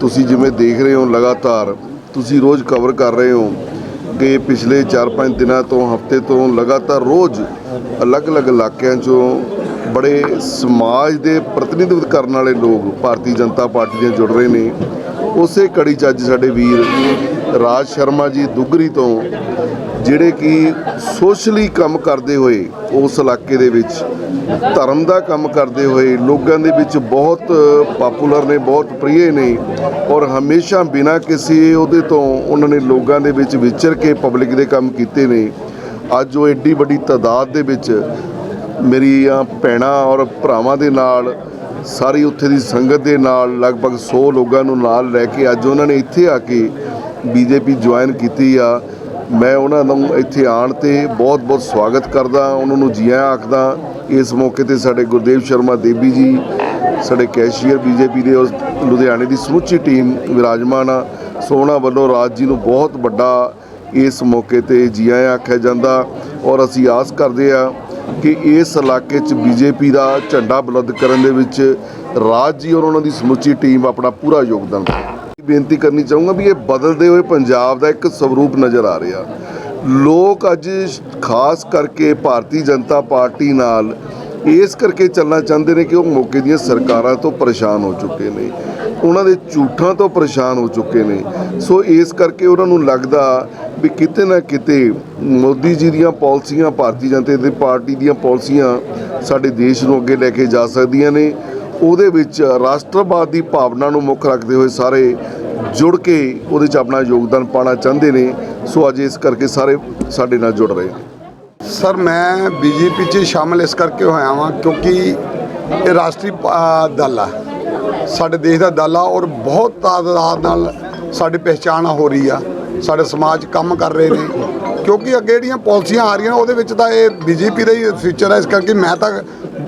ਤੁਸੀਂ ਜਿਵੇਂ ਦੇਖ ਰਹੇ ਹੋ ਲਗਾਤਾਰ, ਤੁਸੀਂ ਰੋਜ਼ ਕਵਰ ਕਰ ਰਹੇ ਹੋ ਕਿ ਪਿਛਲੇ 4-5 ਦਿਨਾਂ ਤੋਂ, ਹਫ਼ਤੇ ਤੋਂ ਲਗਾਤਾਰ ਰੋਜ਼ ਅਲੱਗ-ਅਲੱਗ ਇਲਾਕਿਆਂ 'ਚੋਂ ਬੜੇ ਸਮਾਜ ਦੇ ਪ੍ਰਤੀਨਿਧਿਤਵ ਕਰਨ ਵਾਲੇ ਲੋਕ ਭਾਰਤੀ ਜਨਤਾ ਪਾਰਟੀ ਨਾਲ ਜੁੜ ਰਹੇ ਨੇ। ਉਸੇ ਕੜੀ 'ਚ ਅੱਜ ਸਾਡੇ ਵੀਰ ਰਾਜ ਸ਼ਰਮਾ ਜੀ ਦੁੱਗਰੀ ਤੋਂ, ਜਿਹੜੇ ਕਿ ਸੋਸ਼ਲੀ ਕੰਮ ਕਰਦੇ ਹੋਏ ਉਸ ਇਲਾਕੇ ਦੇ ਵਿੱਚ ਧਰਮ ਦਾ ਕੰਮ ਕਰਦੇ ਹੋਏ ਲੋਕਾਂ ਦੇ ਵਿੱਚ ਬਹੁਤ ਪਪੂਲਰ ਨੇ, ਬਹੁਤ ਪ੍ਰਿਯ ਨੇ ਔਰ ਹਮੇਸ਼ਾ ਬਿਨਾਂ ਕਿਸੇ ਉਹਦੇ ਤੋਂ ਉਹਨਾਂ ਨੇ ਲੋਕਾਂ ਦੇ ਵਿੱਚ ਵਿਚਰ ਕੇ ਪਬਲਿਕ ਦੇ ਕੰਮ ਕੀਤੇ ਨੇ। ਅੱਜ ਉਹ ਐਡੀ ਵੱਡੀ ਤਾਦਾਦ ਦੇ ਵਿੱਚ ਮੇਰੀਆਂ ਭੈਣਾਂ ਔਰ ਭਰਾਵਾਂ ਦੇ ਨਾਲ, ਸਾਰੀ ਉੱਥੇ ਦੀ ਸੰਗਤ ਦੇ ਨਾਲ, ਲਗਭਗ 100 ਲੋਕਾਂ ਨੂੰ ਨਾਲ ਲੈ ਕੇ ਅੱਜ ਉਹਨਾਂ ਨੇ ਇੱਥੇ ਆ ਕੇ ਬੀਜੇਪੀ ਜੁਆਇਨ ਕੀਤੀ ਆ। ਮੈਂ ਉਹਨਾਂ ਨੂੰ ਇੱਥੇ ਆਉਣ ਤੇ ਬਹੁਤ-ਬਹੁਤ ਸਵਾਗਤ ਕਰਦਾ, ਉਹਨਾਂ ਨੂੰ ਜੀ ਆਇਆਂ ਆਖਦਾ। ਇਸ ਮੌਕੇ ਤੇ ਸਾਡੇ ਗੁਰਦੇਵ ਸ਼ਰਮਾ ਦੇਵੀ ਜੀ, ਸਾਡੇ ਕੈਸ਼ੀਅਰ ਬੀਜੇਪੀ ਦੇ ਔਰ ਲੁਧਿਆਣੇ ਦੀ ਸਮੁੱਚੀ ਟੀਮ ਵਿਰਾਜਮਾਨ ਆ। ਸੋ ਉਹਨਾਂ ਵੱਲੋਂ ਰਾਜ ਜੀ ਨੂੰ ਬਹੁਤ ਵੱਡਾ ਇਸ ਮੌਕੇ ਤੇ ਜੀ ਆਇਆਂ ਆਖਿਆ ਜਾਂਦਾ। ਔਰ ਅਸੀਂ ਆਸ ਕਰਦੇ ਆ ਕਿ ਇਸ ਇਲਾਕੇ 'ਚ ਬੀਜੇਪੀ ਦਾ ਝੰਡਾ ਬੁਲੰਦ ਕਰਨ ਦੇ ਵਿੱਚ ਰਾਜ ਜੀ ਔਰ ਉਹਨਾਂ ਦੀ ਸਮੁੱਚੀ ਟੀਮ ਆਪਣਾ ਪੂਰਾ ਯੋਗਦਾਨ ਪਾਵੇ। ਬੇਨਤੀ ਕਰਨੀ ਚਾਹੂੰਗਾ ਵੀ ਇਹ ਬਦਲਦੇ ਹੋਏ ਪੰਜਾਬ ਦਾ ਇੱਕ ਸਵਰੂਪ ਨਜ਼ਰ ਆ ਰਿਹਾ। ਲੋਕ ਅੱਜ ਖਾਸ ਕਰਕੇ ਭਾਰਤੀ ਜਨਤਾ ਪਾਰਟੀ ਨਾਲ ਇਸ ਕਰਕੇ ਚੱਲਣਾ ਚਾਹੁੰਦੇ ਨੇ ਕਿ ਉਹ ਮੌਕੇ ਦੀਆਂ ਸਰਕਾਰਾਂ ਤੋਂ ਪਰੇਸ਼ਾਨ ਹੋ ਚੁੱਕੇ ਨੇ। ਉਹਨਾਂ ਦੇ ਝੂਠਾਂ ਤੋਂ ਪਰੇਸ਼ਾਨ ਹੋ ਚੁੱਕੇ ਨੇ। ਸੋ ਇਸ ਕਰਕੇ ਉਹਨਾਂ ਨੂੰ ਲੱਗਦਾ ਵੀ ਕਿਤੇ ਨਾ ਕਿਤੇ ਮੋਦੀ ਜੀ ਦੀਆਂ ਪਾਲਿਸੀਆਂ, ਭਾਰਤੀ ਜਨਤਾ ਦੀ ਪਾਰਟੀ ਦੀਆਂ ਪਾਲਿਸੀਆਂ ਸਾਡੇ ਦੇਸ਼ ਨੂੰ ਅੱਗੇ ਲੈ ਕੇ ਜਾ ਸਕਦੀਆਂ ਨੇ। ਉਹਦੇ ਵਿੱਚ ਰਾਸ਼ਟਰਵਾਦ ਦੀ ਭਾਵਨਾ ਨੂੰ ਮੁੱਖ ਰੱਖਦੇ ਹੋਏ ਸਾਰੇ ਜੁੜ ਕੇ ਉਹਦੇ 'ਚ ਆਪਣਾ ਯੋਗਦਾਨ ਪਾਉਣਾ ਚਾਹੁੰਦੇ ਨੇ, ਸੋ ਅੱਜ ਇਸ ਕਰਕੇ ਸਾਰੇ ਸਾਡੇ ਨਾਲ ਜੁੜ ਰਹੇ ਨੇ ਸਰ, ਮੈਂ ਬੀਜੇਪੀ 'ਚ ਸ਼ਾਮਲ ਇਸ ਕਰਕੇ ਹੋਇਆ ਵਾਂ ਕਿਉਂਕਿ ਇਹ ਰਾਸ਼ਟਰੀ ਪ- ਦਲ ਆ। ਸਾਡੇ ਦੇਸ਼ ਦਾ ਦਲ ਆ ਔਰ ਬਹੁਤ ਤਾਦਾਦ ਨਾਲ ਸਾਡੀ ਪਹਿਚਾਣ ਹੋ ਰਹੀ ਆ। ਸਾਡੇ ਸਮਾਜ 'ਚ ਕੰਮ ਕਰ ਰਹੇ ਨੇ। ਕਿਉਂਕਿ ਅੱਗੇ ਜਿਹੜੀਆਂ ਪਾਲਿਸੀਆਂ ਆ ਰਹੀਆਂ ਨੇ, ਉਹਦੇ ਵਿੱਚ ਤਾਂ ਇਹ ਬੀਜੇਪੀ ਦਾ ਹੀ ਫਿਊਚਰ ਹੈ ਇਸ ਕਰਕੇ ਮੈਂ ਤਾਂ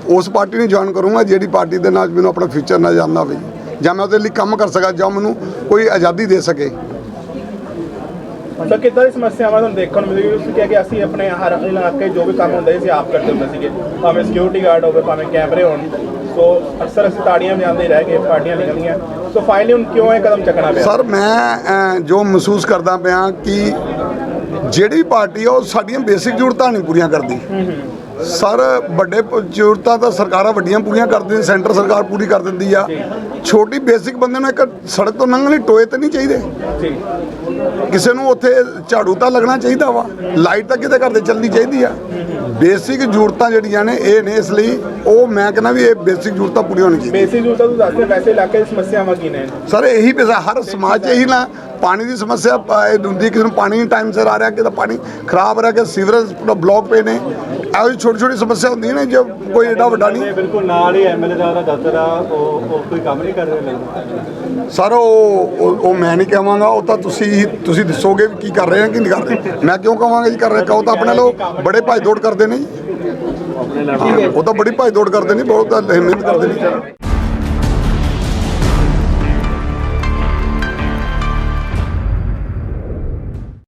ਉਸ ਪਾਰਟੀ ਨੂੰ ਜੁਆਇਨ ਕਰੂੰਗਾ, ਜਿਹੜੀ ਪਾਰਟੀ ਦੇ ਨਾਲ ਮੈਨੂੰ ਆਪਣਾ ਫਿਊਚਰ ਨਾ ਜਾਣਦਾ ਹੋਵੇ। ਜਾਂ ਮੈਂ ਉਹਦੇ ਲਈ ਕੰਮ ਕਰ ਸਕਾਂ ਜਾਂ ਮੈਨੂੰ ਕੋਈ ਆਜ਼ਾਦੀ ਦੇ ਸਕੇ। ਸਰ ਕਿੱਦਾਂ ਦੀ ਸਮੱਸਿਆਵਾਂ ਤੁਹਾਨੂੰ ਦੇਖਣ ਨੂੰ ਮਿਲੀ ਤੁਸੀਂ ਕਿਹਾ ਕਿ ਅਸੀਂ ਆਪਣੇ ਹਰ ਇਲਾਕੇ ਜੋ ਵੀ ਕੰਮ ਹੁੰਦਾ ਸੀ ਆਪ ਕਰਦੇ ਹੁੰਦੇ ਸੀਗੇ। ਭਾਵੇਂ ਸਿਕਿਉਰਿਟੀ ਗਾਰਡ ਹੋਵੇ ਭਾਵੇਂ ਕੈਮਰੇ ਹੋਣ। ਸੋ ਅਕਸਰ ਅਸੀਂ ਤਾੜੀਆਂ ਵਜਾਉਂਦੇ ਹੀ ਰਹਿ ਗਏ ਪਾਰਟੀਆਂ ਨਿਕਲਦੀਆਂ ਸੋ ਫਾਈਨਲੀ ਹੁਣ ਕਿਉਂ ਇਹ ਕਦਮ ਚੱਕਣਾ ਪਿਆ? ਸਰ ਮੈਂ ਜੋ ਮਹਿਸੂਸ ਕਰਦਾ ਪਿਆ ਕਿ ਜਿਹੜੀ ਪਾਰਟੀ ਆ ਉਹ ਸਾਡੀਆਂ ਬੇਸਿਕ ਜ਼ਰੂਰਤਾਂ ਨਹੀਂ ਪੂਰੀਆਂ ਕਰਦੀ। ਸਰ ਵੱਡੇ ਜ਼ਰੂਰਤਾਂ ਤਾਂ ਸਰਕਾਰਾਂ ਵੱਡੀਆਂ ਪੂਰੀਆਂ ਕਰਦੀਆਂ ਸੈਂਟਰ ਸਰਕਾਰ ਪੂਰੀ ਕਰ ਦਿੰਦੀ ਆ। ਛੋਟੀ ਬੇਸਿਕ ਬੰਦੇ ਨੂੰ ਇੱਕ ਸੜਕ ਤੋਂ ਲੰਘਣ ਲਈ ਟੋਏ ਤੇ ਨਹੀਂ ਚਾਹੀਦੇ। ਕਿਸੇ ਨੂੰ ਉੱਥੇ ਝਾੜੂ ਤਾਂ ਲੱਗਣਾ ਚਾਹੀਦਾ ਵਾ ਲਾਈਟ ਤਾਂ ਕਿਤੇ ਘਰ ਦੇ ਚੱਲਣੀ ਚਾਹੀਦੀ ਆ। ਬੇਸਿਕ ਜ਼ਰੂਰਤਾਂ ਜਿਹੜੀਆਂ ਨੇ ਇਹ ਨੇ ਇਸ ਲਈ ਉਹ ਮੈਂ ਕਹਿੰਦਾ ਵੀ ਇਹ ਬੇਸਿਕ ਜ਼ਰੂਰਤਾਂ ਪੂਰੀਆਂ ਚਾਹੀਦੀਆਂ। ਬੇਸਿਕ ਜ਼ਰੂਰਤਾਂ ਤੁਸੀਂ ਦੱਸਦੇ ਵੈਸੇ ਇਲਾਕੇ ਦੀ ਸਮੱਸਿਆਵਾਂ ਕੀ ਨੇ? ਸਰ ਇਹੀ ਪੈਸਾ ਹਰ ਸਮਾਜ 'ਚ ਇਹੀ ਨਾ ਪਾਣੀ ਦੀ ਸਮੱਸਿਆ ਇਹ ਹੁੰਦੀ ਕਿਸੇ ਨੂੰ ਪਾਣੀ ਨਹੀਂ ਟਾਈਮ ਸਿਰ ਆ ਰਿਹਾ ਕਿ ਪਾਣੀ ਖਰਾਬ ਰਿਹਾ ਕਿ ਸੀਵਰੇਜ ਬਲੌਕ ਪਏ ਨੇ। ਇਹੋ ਜਿਹੀ ਛੋਟੀ ਛੋਟੀ ਸਮੱਸਿਆ ਹੁੰਦੀਆਂ ਨੇ ਜੋ ਕੋਈ ਏਡਾ ਵੱਡਾ ਨਹੀਂ। ਬਿਲਕੁਲ ਨਾਲ ਹੀ ਐਮਐਲਏ ਦਾ ਦਫ਼ਤਰ ਆ ਉਹ ਉਹ ਕੋਈ ਕੰਮ ਨਹੀਂ ਕਰ ਰਹੇ ਸਰ ਉਹ ਉਹ- ਮੈਂ ਨਹੀਂ ਕਹਾਂਗਾ ਉਹ ਤਾਂ ਤੁਸੀਂ ਤੁਸੀਂ ਦੱਸੋਗੇ ਵੀ ਕੀ ਕਰ ਰਹੇ ਨੇ ਕੀ ਨਹੀਂ ਕਰ ਰਹੇ। ਮੈਂ ਕਿਉਂ ਕਹਾਂਗਾ ਜੀ ਕਰ ਰਹੇ ਕਹੋ ਤਾਂ ਆਪਣੇ ਲੋ ਬੜੇ ਭੱਜ ਦੌੜ ਕਰਦੇ ਨੇ। ਉਹ ਤਾਂ ਬੜੀ ਭੱਜ ਦੌੜ ਕਰਦੇ ਨੇ ਬਹੁਤ ਮਿਹਨਤ ਕਰਦੇ ਨੇ।